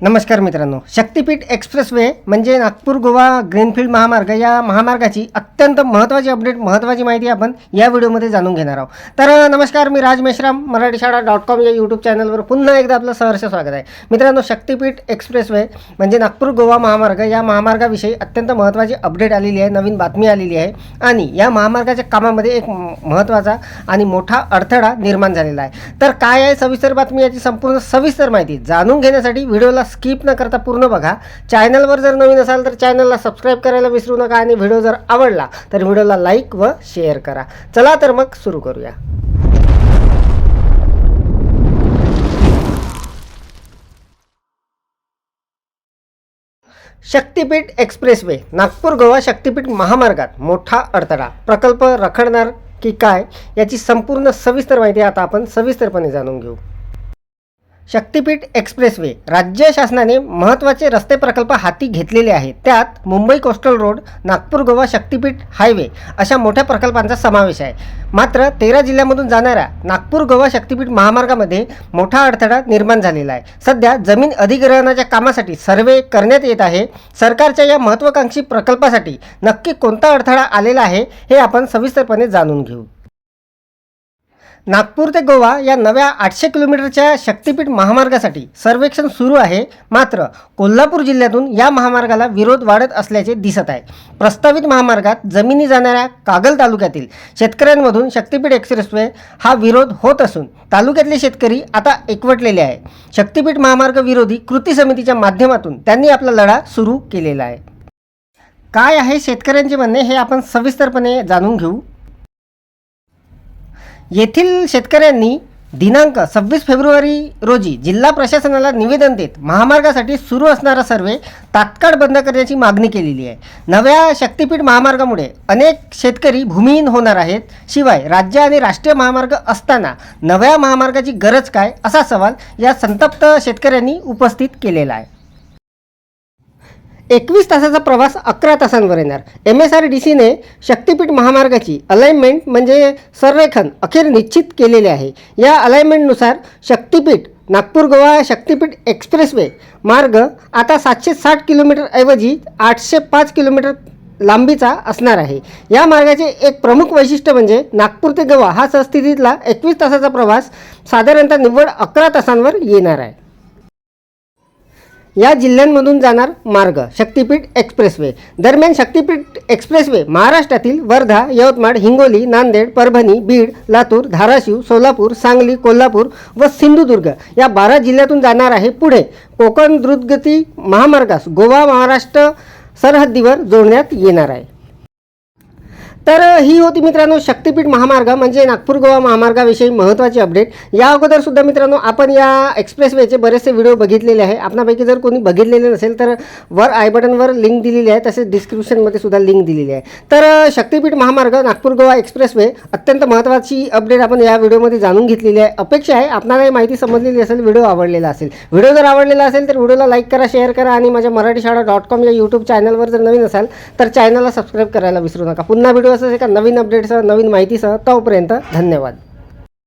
नमस्कार मित्रांनो. शक्तिपीठ एक्सप्रेसवे म्हणजे नागपूर गोवा ग्रीनफील्ड महामार्ग या महामार्गाची अत्यंत महत्त्वाची अपडेट महत्त्वाची माहिती आपण या व्हिडिओमध्ये जाणून घेणार आहोत. तर नमस्कार मी राज मेश्राम मराठी शाळा डॉट कॉम या यूट्यूब चॅनलवर पुन्हा एकदा आपलं सहर्ष स्वागत आहे. मित्रांनो शक्तिपीठ एक्सप्रेसवे म्हणजे नागपूर गोवा महामार्ग या महामार्गाविषयी अत्यंत महत्त्वाची अपडेट आलेली आहे नवीन बातमी आलेली आहे आणि या महामार्गाच्या कामामध्ये एक महत्त्वाचा आणि मोठा अडथळा निर्माण झालेला आहे. तर काय आहे सविस्तर बातमी याची संपूर्ण सविस्तर माहिती जाणून घेण्यासाठी व्हिडिओला स्किप न करता पूर्ण बघा. चॅनलवर जर नवीन असाल तर चॅनलला सबस्क्राईब करायला विसरू नका आणि व्हिडिओ जर आवडला तर व्हिडिओला लाईक व शेअर करा. चला तर मग सुरू करूया. शक्तिपीठ एक्सप्रेसवे नागपूर गोवा शक्तिपीठ महामार्गात मोठा अडथळा. प्रकल्प रखडणार की काय याची संपूर्ण सविस्तर माहिती आता आपण सविस्तरपणे जाणून घेऊ. शक्तिपीठ एक्सप्रेसवे. राज्य शासनाने महत्त्वाचे रस्ते प्रकल्प हाती घेतलेले आहेत. त्यात Mumbai coastal road Nagpur Goa Shaktipeeth highway अशा मोठ्या प्रकल्पांचा समावेश आहे. मात्र तेरा जिल्ह्यामधून जाणाऱ्या नागपूर गोवा शक्तिपीठ महामार्गामध्ये मोठा अडथळा निर्माण झालेला आहे. सध्या जमीन अधिग्रहणाच्या कामासाठी सर्वे करण्यात येत आहे. सरकारच्या या महत्त्वाकांक्षी प्रकल्पासाठी नक्की कोणता अडथळा आलेला आहे हे आपण सविस्तरपणे जाणून घेऊ. नागपूर ते गोवा या नव्या आठशे किलोमीटरच्या शक्तिपीठ महामार्गासाठी सर्वेक्षण सुरू आहे. मात्र कोल्हापूर जिल्ह्यातून या महामार्गाला विरोध वाढत असल्याचे दिसत आहे. प्रस्तावित महामार्गात जमिनी जाणाऱ्या कागल तालुक्यातील शेतकऱ्यांमधून शक्तिपीठ एक्सप्रेसवे हा विरोध होत असून तालुक्यातले शेतकरी आता एकवटलेले आहे शक्तिपीठ महामार्ग विरोधी कृती समितीच्या माध्यमातून त्यांनी आपला लढा सुरू केलेला आहे. काय आहे शेतकऱ्यांचे म्हणणे हे आपण सविस्तरपणे जाणून घेऊ. येथील शेतकऱ्यांनी दिनांक सव्वीस फेब्रुवारी रोजी जिल्हा प्रशासनाला निवेदन देत महामार्गासाठी सुरू असणारा सर्वे तात्काळ बंद करण्याची मागणी केलेली आहे. नव्या शक्तिपीठ महामार्गामुळे अनेक शेतकरी भूमिहीन होणार आहेत. शिवाय राज्य आणि राष्ट्रीय महामार्ग असताना नव्या महामार्गाची गरज काय? असा सवाल या संतप्त शेतकऱ्यांनी उपस्थित केलेला आहे. एकवीस तासाचा प्रवास अकरा तासांवर येणार. एम एस आर डी सीने शक्तिपीठ महामार्गाची अलाइनमेंट म्हणजे संरेखन अखेर निश्चित केलेले आहे. या अलाइनमेंटनुसार शक्तीपीठ नागपूर गोवा शक्तीपीठ एक्सप्रेसवे मार्ग आता सातशे साठ किलोमीटरऐवजी आठशे पाच किलोमीटर लांबीचा असणार आहे. या मार्गाचे एक प्रमुख वैशिष्ट्य म्हणजे नागपूर ते गोवा हा सहस्थितीतला एकवीस तासाचा प्रवास साधारणतः निव्वळ अकरा तासांवर येणार आहे. या जिल्ह्यांमधून जाणार मार्ग शक्तिपीठ एक्सप्रेसवे. दरम्यान शक्तिपीठ एक्सप्रेसवे महाराष्ट्रातील वर्धा यवतमाळ हिंगोली नांदेड परभणी बीड लातूर धाराशिव सोलापूर सांगली कोल्हापूर व सिंधुदुर्ग या बारा जिल्ह्यातून जाणार आहे. पुढे कोकण द्रुतगती महामार्गास गोवा महाराष्ट्र सरहद्दीवर जोडण्यात येणार आहे. तर ही होती मित्रांनो शक्तिपीठ महामार्ग म्हणजे नागपूर गोवा महामार्गाविषयी महत्त्वाची अपडेट या अगोदर सुद्धा मित्रांनो आपण या एक्सप्रेसवेचे बरेचसे व्हिडिओ बघितलेले आहे. आपणापैकी जर कोणी बघितलेले नसेल तर वर आय बटनवर लिंक दिलेली आहे तसेच डिस्क्रिप्शनमध्ये सुद्धा लिंक दिलेली आहे. तर शक्तीपीठ शक्तिपीठ महामार्ग नागपूर गोवा एक्सप्रेसवे अत्यंत महत्त्वाची अपडेट आपण या व्हिडिओमध्ये जाणून घेतलेली आहे. अपेक्षा आहे आपणाला ही माहिती समजलेली असेल व्हिडिओ आवडलेला असेल. व्हिडिओ जर आवडलेला असेल तर व्हिडिओला लाईक करा शेअर करा आणि माझ्या मराठी शाळा डॉट कॉम या यूट्यूब चॅनलवर जर नवीन असाल तर चॅनलला सबस्क्राईब करायला विसरू नका. पुन्हा व्हिडिओ असेल एका नवीन अपडेटसह नवीन माहितीसह तोपर्यंत धन्यवाद.